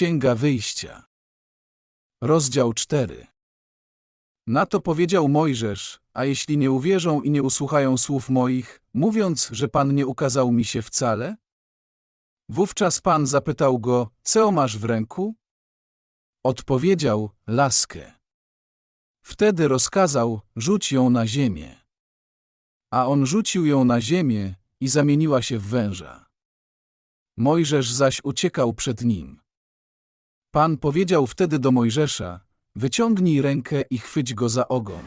Księga Wyjścia. Rozdział 4. Na to powiedział Mojżesz, a jeśli nie uwierzą i nie usłuchają słów moich, mówiąc, że Pan nie ukazał mi się wcale? Wówczas Pan zapytał go, co masz w ręku? Odpowiedział, laskę. Wtedy rozkazał, rzuć ją na ziemię. A on rzucił ją na ziemię i zamieniła się w węża. Mojżesz zaś uciekał przed nim. Pan powiedział wtedy do Mojżesza, wyciągnij rękę i chwyć go za ogon.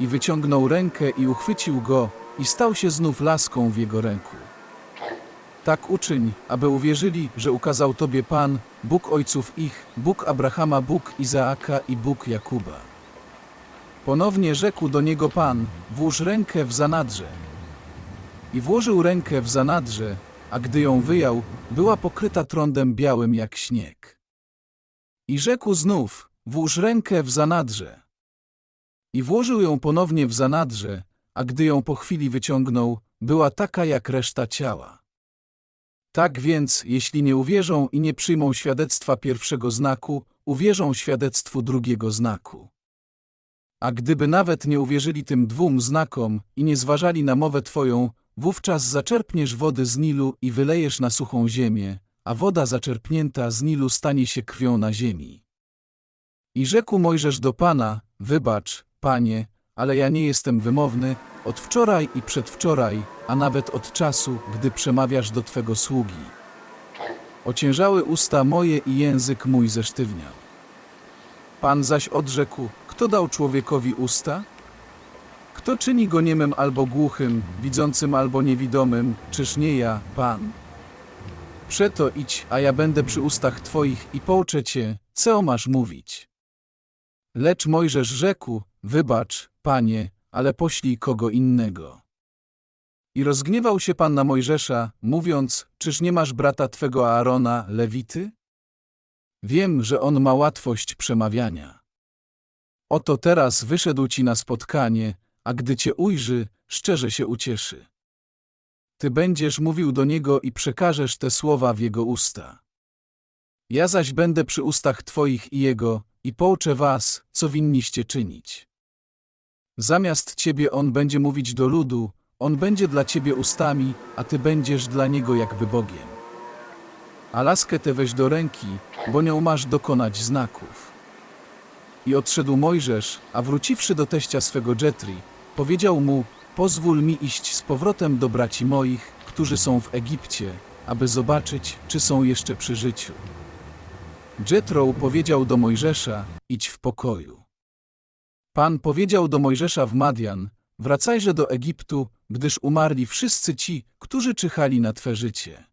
I wyciągnął rękę i uchwycił go i stał się znów laską w jego ręku. Tak uczyń, aby uwierzyli, że ukazał Tobie Pan, Bóg ojców ich, Bóg Abrahama, Bóg Izaaka i Bóg Jakuba. Ponownie rzekł do niego Pan, włóż rękę w zanadrze. I włożył rękę w zanadrze, a gdy ją wyjął, była pokryta trądem białym jak śnieg. I rzekł znów, włóż rękę w zanadrze. I włożył ją ponownie w zanadrze, a gdy ją po chwili wyciągnął, była taka jak reszta ciała. Tak więc, jeśli nie uwierzą i nie przyjmą świadectwa pierwszego znaku, uwierzą świadectwu drugiego znaku. A gdyby nawet nie uwierzyli tym dwóm znakom i nie zważali na mowę Twoją, wówczas zaczerpniesz wody z Nilu i wylejesz na suchą ziemię, a woda zaczerpnięta z Nilu stanie się krwią na ziemi. I rzekł Mojżesz do Pana, wybacz, Panie, ale ja nie jestem wymowny, od wczoraj i przedwczoraj, a nawet od czasu, gdy przemawiasz do Twego sługi. Ociężały usta moje i język mój zesztywniał. Pan zaś odrzekł, kto dał człowiekowi usta? Kto czyni go niemym albo głuchym, widzącym albo niewidomym, czyż nie ja, Pan? Przeto idź, a ja będę przy ustach Twoich i pouczę Cię, co masz mówić. Lecz Mojżesz rzekł, wybacz, Panie, ale poślij kogo innego. I rozgniewał się Pan na Mojżesza, mówiąc, czyż nie masz brata Twego Aarona, Lewity? Wiem, że on ma łatwość przemawiania. Oto teraz wyszedł Ci na spotkanie, a gdy Cię ujrzy, szczerze się ucieszy. Ty będziesz mówił do niego i przekażesz te słowa w jego usta. Ja zaś będę przy ustach Twoich i jego i pouczę was, co winniście czynić. Zamiast Ciebie on będzie mówić do ludu, on będzie dla Ciebie ustami, a Ty będziesz dla niego jakby Bogiem. A laskę tę weź do ręki, bo nią masz dokonać znaków. I odszedł Mojżesz, a wróciwszy do teścia swego Jetri, powiedział mu, pozwól mi iść z powrotem do braci moich, którzy są w Egipcie, aby zobaczyć, czy są jeszcze przy życiu. Jetro powiedział do Mojżesza, idź w pokoju. Pan powiedział do Mojżesza w Madian, wracajże do Egiptu, gdyż umarli wszyscy ci, którzy czyhali na Twe życie.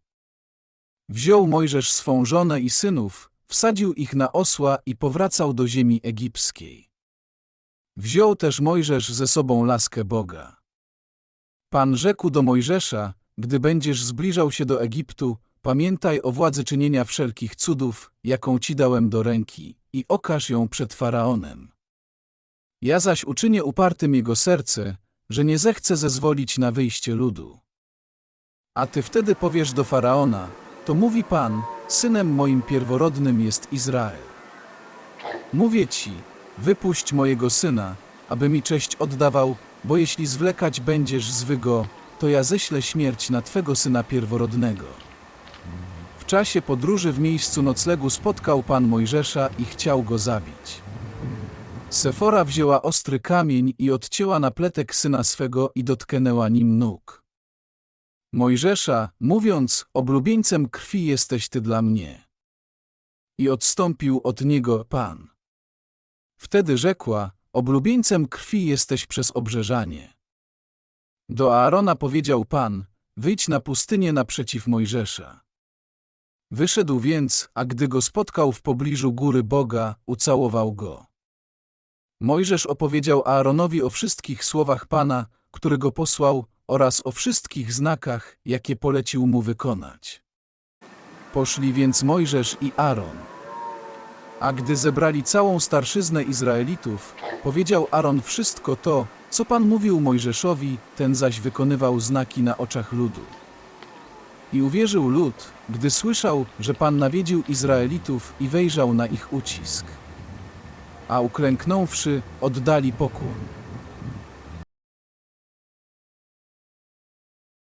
Wziął Mojżesz swą żonę i synów, wsadził ich na osła i powracał do ziemi egipskiej. Wziął też Mojżesz ze sobą laskę Boga. Pan rzekł do Mojżesza, gdy będziesz zbliżał się do Egiptu, pamiętaj o władzy czynienia wszelkich cudów, jaką ci dałem do ręki, i okaż ją przed Faraonem. Ja zaś uczynię upartym jego serce, że nie zechce zezwolić na wyjście ludu. A ty wtedy powiesz do Faraona, to mówi Pan, synem moim pierworodnym jest Izrael. Mówię ci, wypuść mojego syna, aby mi cześć oddawał, bo jeśli zwlekać będziesz zwy go, to ja ześlę śmierć na twego syna pierworodnego. W czasie podróży w miejscu noclegu spotkał Pan Mojżesza i chciał go zabić. Sefora wzięła ostry kamień i odcięła napletek syna swego i dotknęła nim nóg. Mojżesza, mówiąc, oblubieńcem krwi jesteś ty dla mnie. I odstąpił od niego Pan. Wtedy rzekła, oblubieńcem krwi jesteś przez obrzeżanie. Do Aarona powiedział Pan, wyjdź na pustynię naprzeciw Mojżesza. Wyszedł więc, a gdy go spotkał w pobliżu góry Boga, ucałował go. Mojżesz opowiedział Aaronowi o wszystkich słowach Pana, który go posłał, oraz o wszystkich znakach, jakie polecił mu wykonać. Poszli więc Mojżesz i Aaron. A gdy zebrali całą starszyznę Izraelitów, powiedział Aaron wszystko to, co Pan mówił Mojżeszowi, ten zaś wykonywał znaki na oczach ludu. I uwierzył lud, gdy słyszał, że Pan nawiedził Izraelitów i wejrzał na ich ucisk. A uklęknąwszy, oddali pokłon.